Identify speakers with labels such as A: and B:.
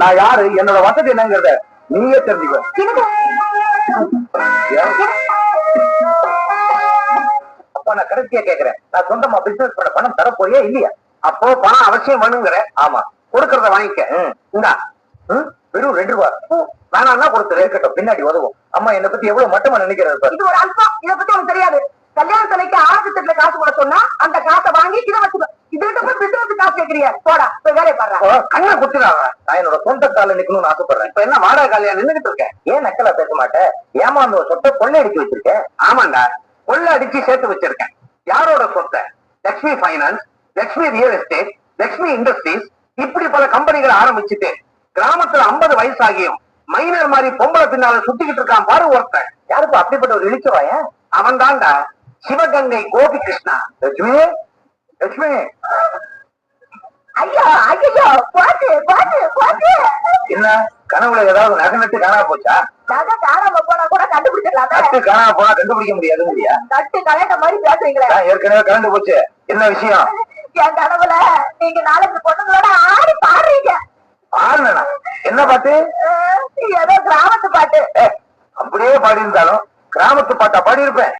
A: நான் யாரு? என்னோட வசதி என்னங்கிறத நீயே தெரிஞ்சுக்கோ. அப்ப நான் கடைசியா கேக்குறேன். நான் சொந்தமா பிசினஸ் பண்ண பணம் தர இல்லையா? அப்போ பணம் அவசியம் வேணுங்கிற. ஆமா. கொடுக்கறத வாங்கிக்க. இந்தா. வெறும் ரெண்டு ரூபா. வேணாம்னா கொடுத்து இருக்கட்டும் பின்னாடி உதவும் அம்மா என்னை பத்தி எவ்வளவு மட்டுமா நினைக்கிறது
B: இது ஒரு அல்பம். இத பத்தி உனக்கு தெரியாது. கல்யாண தலைக்கு ஆரம்பத்துல காசு கூட பிசினஸ் போடா போய் வேலை பாடுறா
A: கண்ணை குத்துறாங்க நான் என்னோட சொந்த கால நிக்கணும்னு ஆசைப்படுறேன். இப்ப என்ன மாடா காலையா நின்னுகிட்டு இருக்கேன்? ஏன் நக்கலா பேச மாட்டேன் ஏமாந்த ஒரு சொத்தை கொள்ளை அடிச்சு வச்சிருக்கேன். ஆமாண்டா. கொள்ளை அடிச்சு சேர்த்து வச்சிருக்கேன். யாரோட சொத்தை? Lakshmi finance Lakshmi real estate Lakshmi industries இப்படி பல கம்பெனிகளை ஆரம்பிச்சுட்டு கிராமத்துல 50 வயசாகியும் மைனர் மாதிரி பொம்பளை பின்னால சுத்திக்கிட்டு இருக்கான் பாரு ஒருத்தன். யாருக்கும் அப்படிப்பட்ட ஒரு இழிச்சவாய? அவன் தான்டா சிவகங்கை கோபி கிருஷ்ணா லட்சுமி? லட்சுமி? என்ன? கனவுல ஏதாவது நகை நட்டு காணாம போச்சா?
B: நகை காணாம போனா கூட கண்டுபிடிச்சிடலாமே.
A: நட்டு காணாம போனா கண்டுபிடிக்க முடியாது இல்லையா?
B: தட்டு கலையிற மாதிரி பேசுறீங்களே.
A: ஏற்கனவே கலந்து போச்சு. என்ன விஷயம்?
B: என் கனவுல நீங்க நாலஞ்சு பொண்ணுங்களோட ஆடி பாடுறீங்க.
A: ஆடுனா என்ன பாட்டு?
B: ஏதோ கிராமத்து பாட்டு.
A: அப்படியே பாடி இருந்தாலும் கிராமத்து பாட்டா? பாடி இருப்பேன்